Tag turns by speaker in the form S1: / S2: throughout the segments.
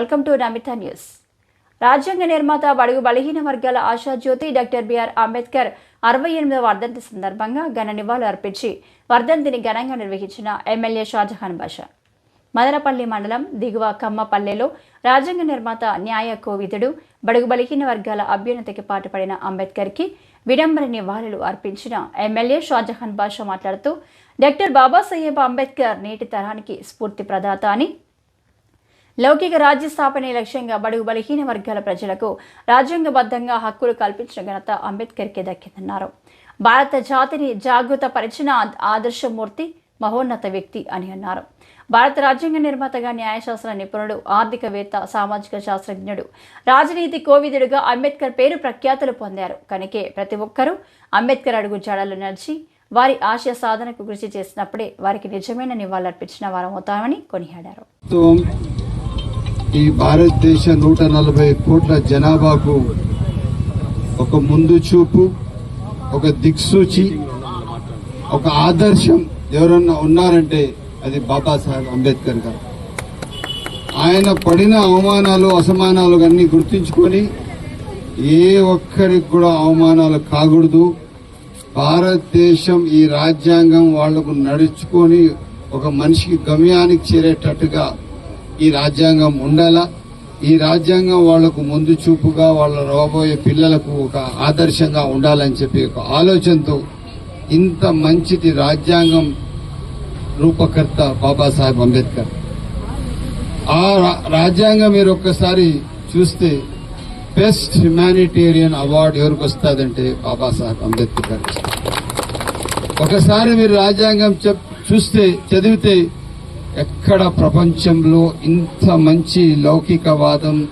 S1: Welcome to Namitha news. రాజ్యాంగ నిర్మాత బడుగు బలహీన వర్గాల ఆశాజ్యోతి డాక్టర్ బిఆర్ అంబేద్కర్ అరవై ఎనిమిదవ వర్ధంతి సందర్భంగా ఘన నివాళులు అర్పించి వర్ధంతిని ఘనంగా నిర్వహించిన ఎమ్మెల్యే షాజహాన్ బాషా. మదనపల్లి మండలం దిగువ కమ్మపల్లెలో రాజ్యాంగ నిర్మాత న్యాయ కోవిదుడు బడుగు బలహీన వర్గాల అభ్యున్నతికి పాటుపడిన అంబేద్కర్కి విడంబర నివాళులు అర్పించిన ఎమ్మెల్యే షాజహాన్ బాషా మాట్లాడుతూ డాక్టర్ బాబాసాహెబ్ అంబేద్కర్ నేటి తరానికి స్ఫూర్తి ప్రదాత అని లౌకిక రాజ్య స్థాపనే లక్ష్యంగా బడుగు బలహీన వర్గాల ప్రజలకు రాజ్యాంగబద్ధంగా హక్కులు కల్పించిన ఘనత అంబేద్కర్కే దక్కిందన్నారు. భారత జాతిని జాగృత పరిచిన ఆదర్శమూర్తి మహోన్నత వ్యక్తి అని అన్నారు. భారత రాజ్యాంగ నిర్మాతగా న్యాయశాస్త్ర నిపుణుడు ఆర్థికవేత్త సామాజిక శాస్త్రజ్ఞుడు రాజనీతి కోవిదుడుగా అంబేద్కర్ పేరు ప్రఖ్యాతులు పొందారు. కనుకే ప్రతి ఒక్కరూ అంబేద్కర్ అడుగు జాడలు నడిచి వారి ఆశయ సాధనకు కృషి చేసినప్పుడే వారికి నిజమైన నివాళులర్పించిన వారం అవుతామని కొనియాడారు
S2: ఈ భారతదేశ నూట నలభై కోట్ల జనాభాకు ఒక ముందు చూపు ఒక దిక్సూచి ఒక ఆదర్శం ఎవరన్నా ఉన్నారంటే అది బాబాసాహెబ్ అంబేద్కర్ గారు. ఆయన పడిన అవమానాలు అసమానాలు అన్ని గుర్తించుకొని ఏ ఒక్కరికి కూడా అవమానాలు కాకూడదు. భారతదేశం ఈ రాజ్యాంగం వాళ్ళకు నడుచుకొని ఒక మనిషికి గమ్యానికి చేరేటట్టుగా ఈ రాజ్యాంగం ఉండాలా? ఈ రాజ్యాంగం వాళ్ళకు ముందు చూపుగా వాళ్ళ రాబోయే పిల్లలకు ఒక ఆదర్శంగా ఉండాలని చెప్పి ఒక ఆలోచనతో ఇంత మంచిది రాజ్యాంగం రూపకర్త బాబాసాహెబ్ అంబేద్కర్. ఆ రాజ్యాంగం మీరు ఒక్కసారి చూస్తే బెస్ట్ హ్యుమానిటేరియన్ అవార్డు ఎవరికి వస్తుందంటే బాబాసాహెబ్ అంబేద్కర్ గారికి. ఒకసారి మీరు రాజ్యాంగం చెప్- చూస్తే చదివితే ఎక్కడ ప్రపంచంలో ఇంత మంచి లౌకికవాదం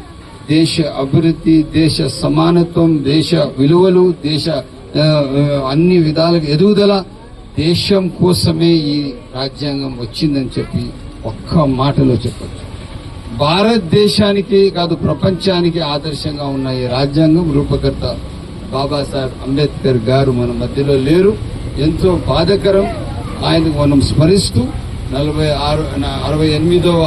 S2: దేశ అభివృద్ధి దేశ సమానత్వం దేశ విలువలు దేశ అన్ని విధాలుగా ఎదుగుదల దేశం కోసమే ఈ రాజ్యాంగం వచ్చిందని చెప్పి ఒక్క మాటలో చెప్పచ్చు. భారతదేశానికి కాదు ప్రపంచానికి ఆదర్శంగా ఉన్న ఈ రాజ్యాంగం రూపకర్త బాబాసాహెబ్ అంబేద్కర్ గారు మన మధ్యలో లేరు. ఎంతో బాధకరం. ఆయనకు మనం స్మరిస్తూ నలభై ఆరు అరవై ఎనిమిదవ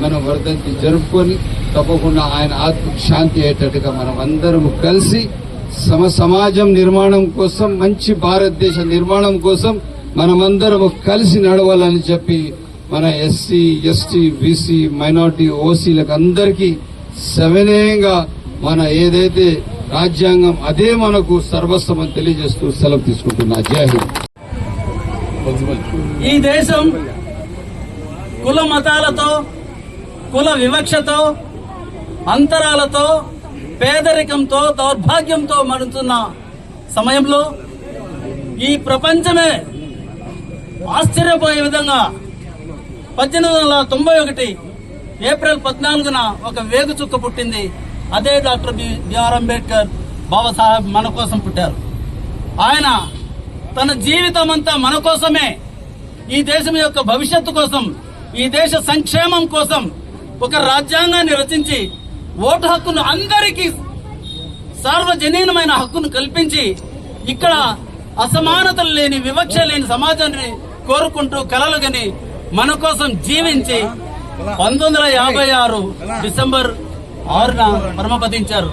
S2: మనం వర్ధంతి జరుపుకొని తప్పకుండా ఆయన ఆత్మకు శాంతి అయ్యేటట్టుగా మనం అందరం కలిసి సమ సమాజం నిర్మాణం కోసం మంచి భారతదేశ నిర్మాణం కోసం మనమందరం కలిసి నడవాలని చెప్పి మన ఎస్సీ ఎస్టీ బీసీ మైనార్టీ ఓసీలకు అందరికీ సవినయంగా మన ఏదైతే రాజ్యాంగం అదే మనకు సర్వస్వం అని తెలియజేస్తూ సెలవు తీసుకుంటున్నా. జై హింద్.
S3: ఈ దేశం కుల మతాలతో కుల వివక్షతో అంతరాలతో పేదరికంతో దౌర్భాగ్యంతో మడుతున్న సమయంలో ఈ ప్రపంచమే ఆశ్చర్యపోయే విధంగా పద్దెనిమిది వందల తొంభై ఒకటి ఏప్రిల్ పద్నాలుగున ఒక వేగు చుక్క పుట్టింది. అదే doctor B- BR Ambedkar Babasaheb మన కోసం పుట్టారు. ఆయన తన జీవితం అంతా మన కోసమే ఈ దేశం యొక్క భవిష్యత్తు కోసం ఈ దేశ సంక్షేమం కోసం ఒక రాజ్యాంగాన్ని రచించి ఓటు హక్కును అందరికీ సార్వజనీనమైన హక్కును కల్పించి ఇక్కడ అసమానతలు లేని వివక్ష లేని సమాజాన్ని కోరుకుంటూ కలలుగని మన కోసం జీవించి పంతొమ్మిది వందల యాభై ఆరు డిసెంబర్ ఆరున పరమపదించారు.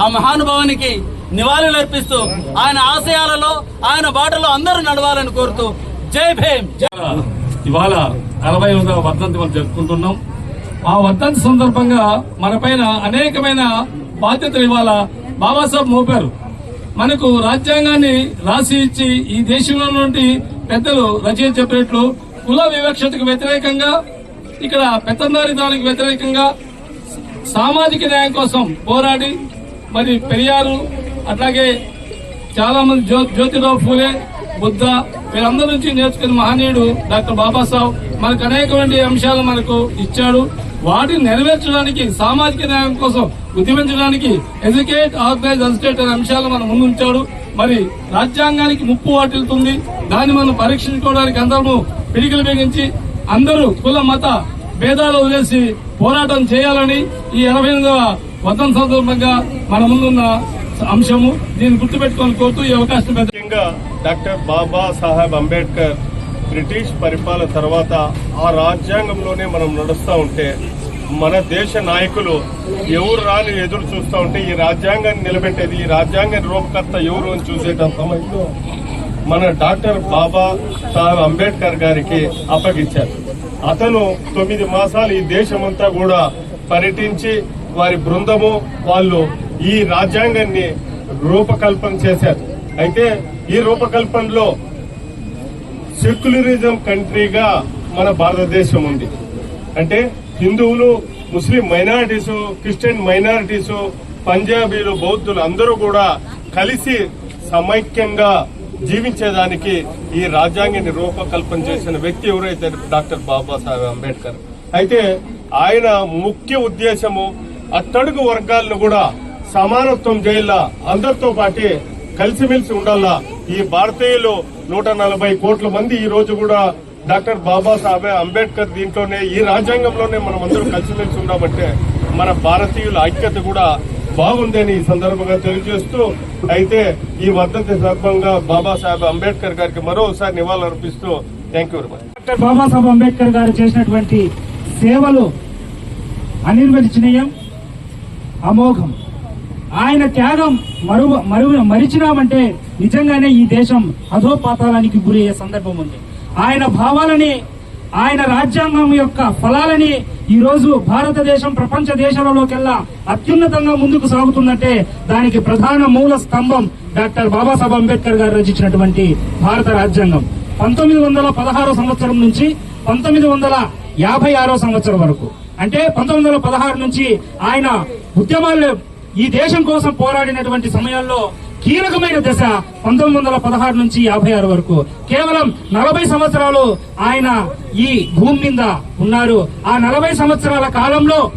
S3: ఆ మహానుభావునికి నివాళులు అర్పిస్తూ ఆయన ఆశయాలలో ఆయన బాటలో అందరూ నడవాలని కోరుతూ జై భీమ్
S4: ఇవాళ నలభై ఎనిమిదవ వర్ధంతి మనం జరుపుకుంటున్నాం. ఆ వర్ధంతి సందర్భంగా మనపైన అనేకమైన బాధ్యతలు ఇవాళ బాబాసాహెబ్ మోపారు. మనకు రాజ్యాంగాన్ని రాసి ఇచ్చి ఈ దేశంలో నుండి పెద్దలు రచయిత చెప్పినట్లు కుల వివక్షతకు వ్యతిరేకంగా ఇక్కడ పెత్తందారిదానికి వ్యతిరేకంగా సామాజిక న్యాయం కోసం పోరాడి మరి పెరియారు అట్లాగే చాలా మంది జ్యో జ్యోతిరావు ఫూలే బుద్ధ వీరందరి నుంచి నేర్చుకున్న మహనీయుడు డాక్టర్ బాబాసాహెబ్ మనకు అనేకమైన అంశాలు మనకు ఇచ్చాడు. వాటిని నెరవేర్చడానికి సామాజిక న్యాయం కోసం ఉద్యమించడానికి ఎడ్యుకేట్ ఆర్గనైజ్ అన్స్టేట్ అనే అంశాలు మన ముందుంచాడు మరి రాజ్యాంగానికి ముప్పు వాటిల్తుంది దాన్ని మనం పరీక్షించుకోవడానికి అందరము పిడికిలు బిగించి అందరూ కుల మత భేదాలు వదిలేసి పోరాటం చేయాలని ఈ ఎనభై ఎనిమిదవ వతం సందర్భంగా మన ముందున్న అంశము. దీన్ని గుర్తుపెట్టుకొని కోరుతూ ఈ అవకాశం పెద్ద
S5: డాక్టర్ బాబా సాహెబ్ అంబేద్కర్ బ్రిటిష్ పరిపాలన తర్వాత ఆ రాజ్యాంగంలోనే మనం నడుస్తూ ఉంటే మన దేశ నాయకులు ఎవరు రాని ఎదురు చూస్తూ ఉంటే ఈ రాజ్యాంగాన్ని నిలబెట్టేది ఈ రాజ్యాంగ రూపకర్త ఎవరు అని చూసేట సమయంలో మన డాక్టర్ బాబా సాహెబ్ అంబేద్కర్ గారికి అప్పగించారు. అతను తొమ్మిది మాసాలు ఈ దేశమంతా కూడా పర్యటించి వారి బృందము వాళ్ళు ఈ రాజ్యాంగాన్ని రూపకల్పన చేశారు. అయితే ఈ రూపకల్పనలో సెక్యులరిజం కంట్రీగా మన భారతదేశం ఉంది. అంటే హిందువులు ముస్లిం మైనారిటీసు క్రిస్టియన్ మైనారిటీసు పంజాబీలు బౌద్ధులు అందరూ కూడా కలిసి సమైక్యంగా జీవించేదానికి ఈ రాజ్యాంగాన్ని రూపకల్పన చేసిన వ్యక్తి ఎవరైతే డాక్టర్ బాబాసాహెబ్ అంబేద్కర్? అయితే ఆయన ముఖ్య ఉద్దేశము అట్టడుగు వర్గాలను కూడా సమానత్వం చేయాల? అందరితో పాటు కలిసిమెలిసి ఉండాలా? ఈ భారతీయులు నూట నలభై కోట్ల మంది ఈ రోజు కూడా డాక్టర్ బాబాసాహెబ్ అంబేద్కర్ దీంట్లోనే ఈ రాజ్యాంగంలోనే మనం అందరం కలిసిమెలిసి ఉన్నామంటే మన భారతీయుల ఐక్యత కూడా బాగుందని ఈ సందర్భంగా తెలియజేస్తూ అయితే ఈ వర్ధంతి సందర్భంగా బాబాసాహెబ్ అంబేద్కర్ గారికి మరోసారి నివాళులర్పిస్తూ thank you very much
S6: doctor Babasaheb Ambedkar గారు చేసినటువంటి సేవలు అనిర్వచనీయం అమోఘం. ఆయన త్యాగం మరువ మరువ మరిచినామంటే నిజంగానే ఈ దేశం అధోపాతాలానికి గురి అయ్యే సందర్భం ఉంది. ఆయన భావాలని ఆయన రాజ్యాంగం యొక్క ఫలాలని ఈ రోజు భారతదేశం ప్రపంచ దేశాలలోకెల్లా అత్యున్నతంగా ముందుకు సాగుతుందంటే దానికి ప్రధాన మూల స్తంభం డాక్టర్ బాబాసాహెబ్ అంబేద్కర్ గారు రచించినటువంటి భారత రాజ్యాంగం. పంతొమ్మిది వందల పదహారో సంవత్సరం నుంచి పంతొమ్మిది వందల యాభై ఆరో సంవత్సరం వరకు. అంటే పంతొమ్మిది వందల పదహారు నుంచి ఆయన ఉద్యమాలు ఈ దేశం కోసం పోరాడినటువంటి సమయాల్లో కీలకమైన దశ పంతొమ్మిది వందల పదహారు నుంచి యాభై ఆరు వరకు. కేవలం నలభై సంవత్సరాలు ఆయన ఈ భూమి మీద ఉన్నారు. ఆ నలభై సంవత్సరాల కాలంలో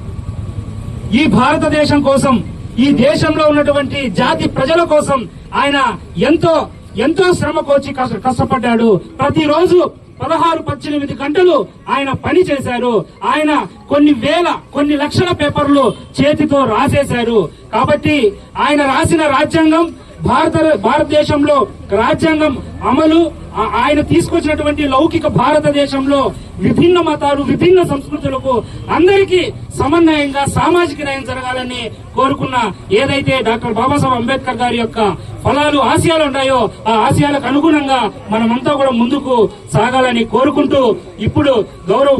S6: ఈ భారతదేశం కోసం ఈ దేశంలో ఉన్నటువంటి జాతి ప్రజల కోసం ఆయన ఎంతో ఎంతో శ్రమ కోచి కష్ట- కష్టపడ్డాడు. ప్రతిరోజు పదహారు పద్దెనిమిది గంటలు ఆయన పని చేశారు. ఆయన కొన్ని వేల కొన్ని లక్షల పేపర్లు చేతితో రాసేశారు. కాబట్టి ఆయన రాసిన రాజ్యాంగం భారత భారతదేశంలో రాజ్యాంగం అమలు ఆయన తీసుకొచ్చినటువంటి లౌకిక భారతదేశంలో విభిన్న మతాలు విభిన్న సంస్కృతులకు అందరికీ సమన్వయంగా సామాజిక న్యాయం జరగాలని కోరుకున్న ఏదైతే డాక్టర్ బాబాసాహెబ్ అంబేద్కర్ గారి యొక్క ఫలాలు ఆశయాలు ఉన్నాయో ఆ ఆశయాలకు అనుగుణంగా మనమంతా కూడా ముందుకు సాగాలని కోరుకుంటూ ఇప్పుడు గౌరవ